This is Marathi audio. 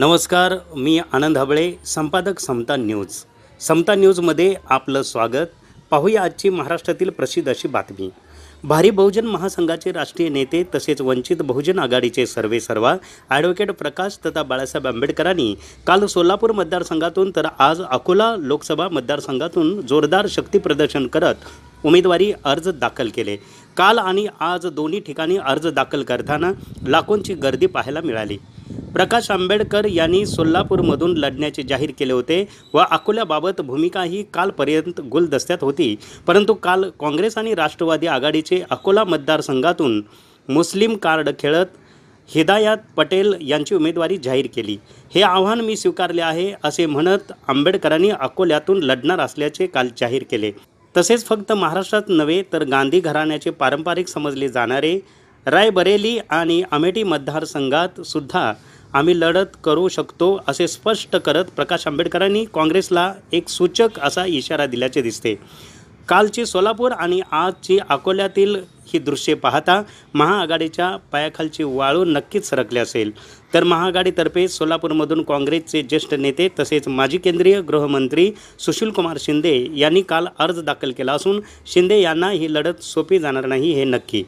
नमस्कार मी आनंद हबळे संपादक समता न्यूज. समता न्यूजमध्ये आपलं स्वागत. पाहूया आजची महाराष्ट्रातील प्रसिद्ध अशी बातमी. भारी बहुजन महासंघाचे राष्ट्रीय नेते तसेच वंचित बहुजन आघाडीचे सर्वेसर्वा ॲडव्होकेट प्रकाश तथा बाळासाहेब आंबेडकरांनी काल सोलापूर मतदारसंघातून तर आज अकोला लोकसभा मतदारसंघातून जोरदार शक्ती प्रदर्शन करत उमेदवारी अर्ज दाखल केले. काल आणि आज दोन्ही ठिकाणी अर्ज दाखल करताना लाखोंची गर्दी पाहायला मिळाली. प्रकाश आंबेडकर यांनी सोलापूरमधून लढण्याचे जाहीर केले होते व अकोल्याबाबत भूमिकाही कालपर्यंत गुलदस्त्यात होती. परंतु काल काँग्रेस आणि राष्ट्रवादी आघाडीचे अकोला मतदारसंघातून मुस्लिम कार्ड खेळत हिदायत पटेल यांची उमेदवारी जाहीर केली. हे आव्हान मी स्वीकारले आहे असे म्हणत आंबेडकरांनी अकोल्यातून लढणार असल्याचे काल जाहीर केले. तसेच फक्त महाराष्ट्रात नव्हे तर गांधी घराण्याचे पारंपरिक समजले जाणारे रायबरेली आणि अमेठी मतदारसंघात सुद्धा आम्ही लढत करू शकतो असे स्पष्ट करत प्रकाश आंबेडकरांनी काँग्रेसला एक सूचक असा इशारा दिल्याचे दिसते. कालची सोलापूर आणि आजची अकोल्यातील ही दृश्ये पाहता महाआघाडीच्या पायाखालची वाळू नक्कीच सरकली असेल. तर महाआघाडीतर्फे सोलापूरमधून काँग्रेसचे ज्येष्ठ नेते तसेच माजी केंद्रीय गृहमंत्री सुशीलकुमार शिंदे यांनी काल अर्ज दाखल केला असून शिंदे यांना ही लढत सोपी जाणार नाही हे नक्की.